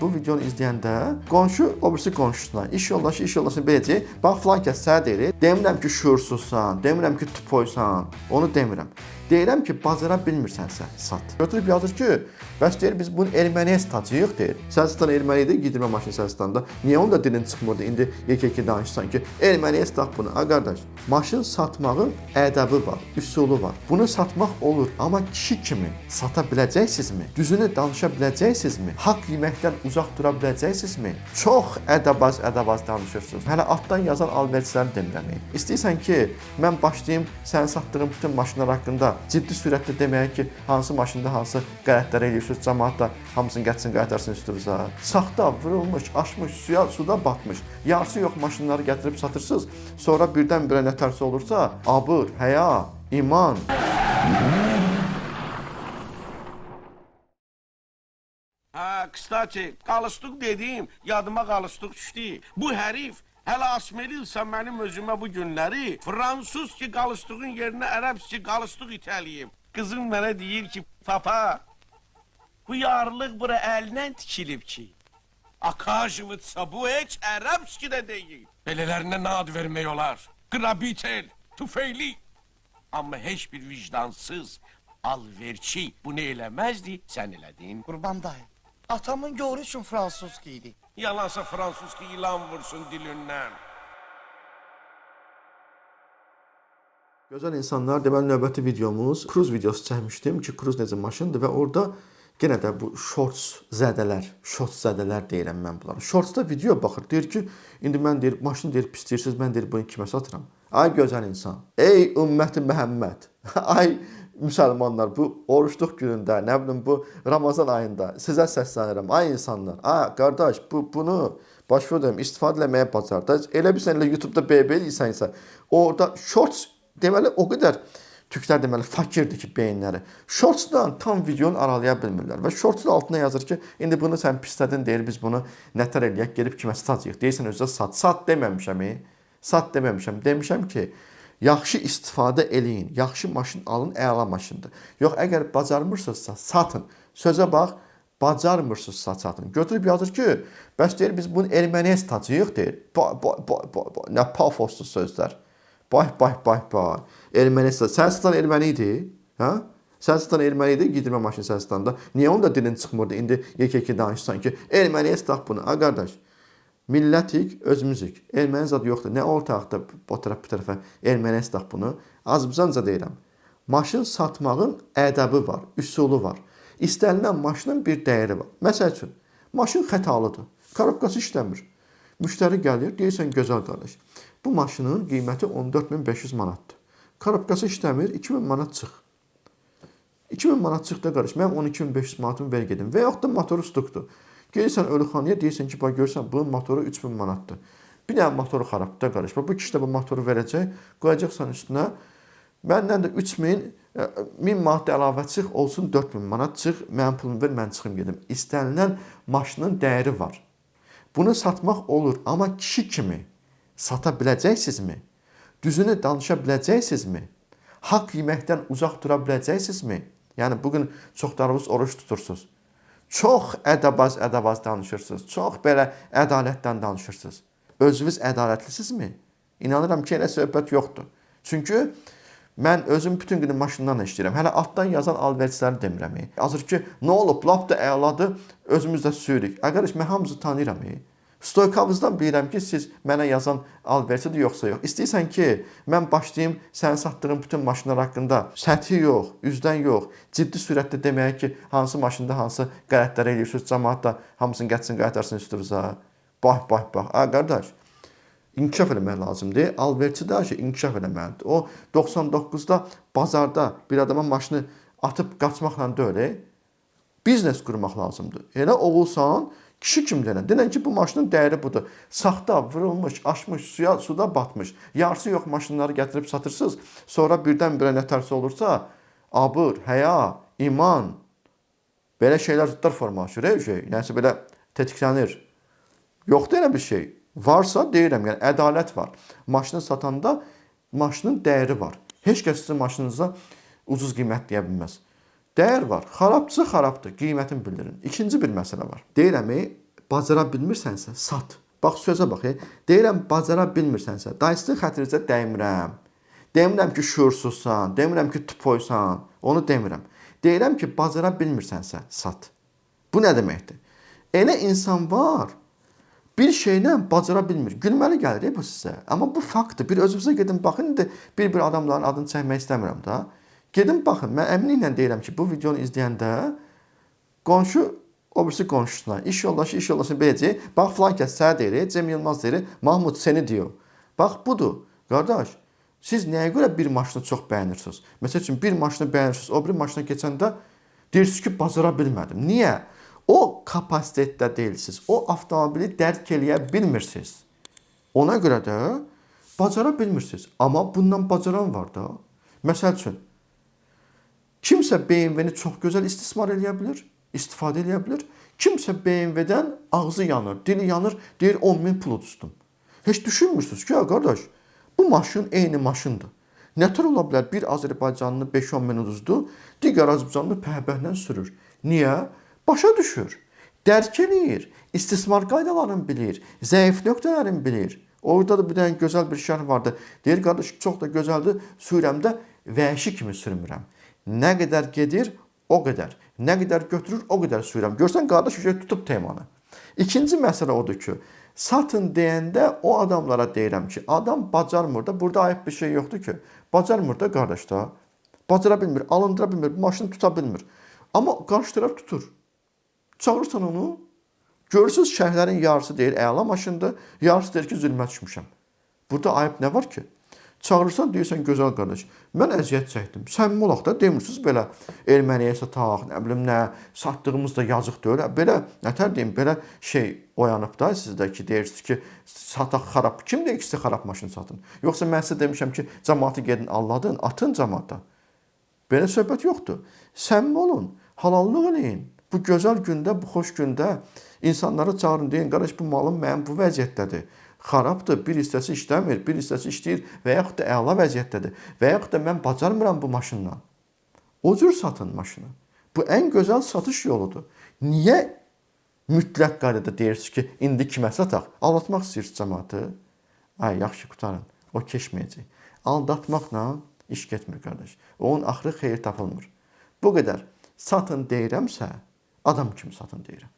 Bu videonu izləyəndə qonşu o birisi qonşusuna, iş yoldaşı iş yoldaşına belə deyir, bax filan kəs sənə deyir, demirəm ki şuursuzsan, demirəm ki tupoysan, onu demirəm. Deyirəm ki, bacara bilmirsənsə sat. Götürüb yazır ki, bəs deyir biz bunu erməniyə satacağıq deyir. Sən satan erməni idi, giydirmə maşını sən satanda. Niyə onun da dilin çıxmırdı? İndi yekə-yekə danışsan ki, erməniyə sat bunu. A qardaş, maşın satmağın ədəbi var, üsulu var. Bunu satmaq olur, amma kişi kimi sata biləcəksinizmi? Düzünü danışa biləcəksinizmi? Haqq yeməkdən uzaq dura biləcəksinizmi? Çox ədəbaz ədəbaz danışırsınız. Hələ altdan yazan alverçiləri demirəm. İstəyirsən ki, mən başlayım sənin satdığın bütün maşınlar haqqında ciddi sürətlə deməyə ki, hansı maşında hansı qələtlər eləyirsiniz, cəmaət da hamısını gətsin qaytarsın üstünüzə. Saxta, vurulmuş, aşmış, suya, suda batmış, yarısı yox maşınları gətirib satırsınız. Sonra birdən-birə nə tərsi olursa, abır, həya, iman, Ha, kıstaçı, qalışdıq dediyim, yadıma qalışdıq düşdü. Bu hərif hələ asmerilsə mənim özümə bu günləri fransız ki qalışdığın yerinə ərəb ki qalışdıq itəliyim. Qızım mənə deyir ki, papa, bu yarlıq bura əlindən tikilib ki. Akajıvıtsa bu heç ərəbski də deyil. Belələrinə nad vermək olar. Qrabitel, tüfeyli. Amma heç bir vicdansız, alverçi bunu eləməzdi, sən elədin. Qurban dayı. Atamın göğrü üçün fransız giydi. Yalansa Fransız ki ilan vursun dilindən. Gözəl insanlar, deməli növbəti videomuz kruz videosu çəkmişdim ki, kruz necə maşındır və orada yenə də bu shorts zədələr, shorts zədələr deyirəm mən bunlara. Shortsda video baxır, deyir ki, indi mən deyir maşın deyir pisləyirsiniz, mən deyir bunu kimə satıram? Ay gözəl insan. Ey ümməti Məhəmməd. Ay müsəlmanlar bu oruçluq günündə, nə bilim bu Ramazan ayında sizə səslənirəm. Ay insanlar, ay qardaş, bu bunu baş verdim istifadə etməyə bacar. Da elə bir sən elə YouTube-da orada shorts deməli o qədər türklər deməli fakirdir ki, beyinləri. Shortsdan tam videonu aralaya bilmirlər və shortsun altına yazır ki, indi bunu sən pislədin deyir, biz bunu nətər eləyək, gedib kimə satacağıq. Deyirsən özünə sat. Sat deməmişəm. e. Sat deməmişəm. Demişəm ki, yaxşı istifadə eləyin. Yaxşı maşın alın, əla maşındır. Yox, əgər bacarmırsınızsa satın. Sözə bax, bacarmırsınızsa satın. Götürüb yazır ki, bəs deyir biz bunu erməniyə satacağıq deyir. Bay bay. bay. Nə pafoslu sözlər. Bay bay bay bay. Erməni sat. Sən satan erməni idi? Hə? Sən satan erməni idi, giydirmə maşını sən satanda. Niyə onun da dilin çıxmırdı? İndi yekə-yekə danışsan ki, erməniyə sat bunu. A qardaş, Millətik, özümüzük. Erməni zad yoxdur. Nə ortaqda bu tərəf bu tərəfə erməni stat bunu. Azərbaycanca deyirəm. Maşın satmağın ədəbi var, üsulu var. İstənilən maşının bir dəyəri var. Məsəl üçün, maşın xətalıdır. Korobkası işləmir. Müştəri gəlir, deyirsən gözəl qardaş. Bu maşının qiyməti 14500 manatdır. Korobkası işləmir, 2000 manat çıx. 2000 manat çıxdı qardaş. Mənim 12500 manatımı ver gedim. Və da motoru stukdur. Gelirsən ölüxanaya deyirsən ki, bax görsən bunun motoru 3000 manatdır. Bir dənə motoru xarabdır qardaş. Bax bu kişi də bu motoru verəcək, qoyacaqsan üstünə. Məndən də 3000 e, 1000 manat əlavə çıx, olsun 4000 manat çıx, mənim pulumu ver, mən çıxım gedim. İstənilən maşının dəyəri var. Bunu satmaq olur, amma kişi kimi sata biləcəksinizmi? Düzünü danışa biləcəksinizmi? Haqq yeməkdən uzaq dura biləcəksinizmi? Yəni bu gün çoxlarınız oruç tutursunuz. Çox ədəbaz ədəbaz danışırsınız. Çox belə ədalətdən danışırsınız. Özünüz ədalətlisinizmi? İnanıram ki, elə söhbət yoxdur. Çünki mən özüm bütün günü maşından işləyirəm. Hələ altdan yazan alverçiləri demirəm. Azır ki, nə olub, lap da əladır, özümüz də sürük. Əgər mən hamınızı tanıyıram. Stoykavızdan bilirəm ki, siz mənə yazan alverçidir yoxsa yox. İstəyirsən ki, mən başlayım sənin satdığın bütün maşınlar haqqında səthi yox, üzdən yox, ciddi sürətlə deməyə ki, hansı maşında hansı qələtlər eləyirsiniz, cəmaət da hamısını gətsin qaytarsın üstünüzə. Bax, bax, bax. A qardaş, inkişaf eləmək lazımdır. Alverçi də ki, inkişaf eləməlidir. O 99-da bazarda bir adama maşını atıb qaçmaqla deyil, biznes qurmaq lazımdır. Elə oğulsan, kişi kimi denən. Ki, bu maşının dəyəri budur. Saxta, vurulmuş, aşmış, suya, suda batmış. Yarısı yox maşınları gətirib satırsınız. Sonra birdən-birə nə tərsi olursa, abır, həya, iman belə şeylər zıtlar formalaşır, e, şey. Yəni belə tetiklənir. Yoxdur elə bir şey. Varsa deyirəm, yəni ədalət var. Maşını satanda maşının dəyəri var. Heç kəs sizin maşınınıza ucuz qiymət deyə bilməz. Dəyər var. Xarabçı xarabdır. Qiymətini bildirin. İkinci bir məsələ var. Deyirəm, bacara bilmirsənsə, sat. Bax sözə bax. Deyirəm bacara bilmirsənsə, dayısının xətrinizə dəymirəm. Demirəm ki, şuursuzsan, demirəm ki, tupoysan, onu demirəm. Deyirəm ki, bacara bilmirsənsə, sat. Bu nə deməkdir? Elə insan var, bir şeylə bacara bilmir. Gülməli gəlir bu sizə. Amma bu faktdır. Bir özünüzə gedin baxın. İndi bir-bir adamların adını çəkmək istəmirəm da. Gedin baxın. Mən əminliklə deyirəm ki, bu videonu izləyəndə qonşu o birisi qonşusuna, iş yoldaşı iş yoldaşına belə deyir. Bax filan kəs sənə deyir, Cem Yılmaz deyir, Mahmud səni diyor. Bax budur. Qardaş, siz nəyə görə bir maşını çox bəyənirsiniz? Məsəl üçün bir maşını bəyənirsiniz, o bir maşına keçəndə deyirsiniz ki, bacara bilmədim. Niyə? O kapasitetdə deyilsiniz. O avtomobili dərk eləyə bilmirsiniz. Ona görə də bacara bilmirsiniz. Amma bundan bacaran var da. Məsəl üçün Kimsə BMW-ni çox gözəl istismar eləyə bilər, istifadə eləyə bilər. Kimsə BMW-dən ağzı yanır, dili yanır, deyir 10 min pul uduzdım. Heç düşünmürsünüz ki, ya qardaş, bu maşın eyni maşındır. Nətər ola bilər bir Azərbaycanlı 5-10 min uduzdu, digər Azərbaycanlı pəhbəhlə sürür. Niyə? Başa düşür. Dərk eləyir, istismar qaydalarını bilir, zəif nöqtələrini bilir. Orada da bir dənə gözəl bir şərh vardı. Deyir qardaş, çox da gözəldir. Sürəmdə vəhşi kimi sürmürəm. Nə qədər gedir, o qədər. Nə qədər götürür, o qədər sürürəm. Görsən qardaş şey tutub temanı. İkinci məsələ odur ki, satın deyəndə o adamlara deyirəm ki, adam bacarmır da, burada ayıb bir şey yoxdur ki. Bacarmır da qardaş da. Bacara bilmir, alındıra bilmir, maşını tuta bilmir. Amma qarşı tərəf tutur. Çağırırsan onu, görürsüz şəhərlərin yarısı deyir, əla maşındır, yarısı deyir ki, zülmət düşmüşəm. Burada ayıb nə var ki? Çağırırsan deyirsən gözəl qardaş. Mən əziyyət çəkdim. Səmimi olaq da demirsiniz belə erməniyə sataq, nə bilim nə, satdığımız da yazıq deyil. Belə nətər deyim, belə şey oyanıb da sizdə ki, deyirsiniz ki, sataq xarab. Kim deyir ki, xarab maşın satın? Yoxsa mən sizə demişəm ki, cəmaatı gedin alladın, atın cəmaata. Belə söhbət yoxdur. Səmimi olun, halallıq eləyin. Bu gözəl gündə, bu xoş gündə insanları çağırın deyin, qardaş bu malım mənim bu vəziyyətdədir. Xarabdır, bir hissəsi işləmir, bir hissəsi işləyir və yaxud da əla vəziyyətdədir və yaxud da mən bacarmıram bu maşınla. O cür satın maşını. Bu ən gözəl satış yoludur. Niyə mütləq qaydada deyirsiniz ki, indi kimə sataq? Aldatmaq istəyirsiniz cəmaatı? Ay, yaxşı qutarın. O keçməyəcək. Aldatmaqla iş getmir qardaş. Onun axırı xeyir tapılmır. Bu qədər satın deyirəmsə, adam kimi satın deyirəm.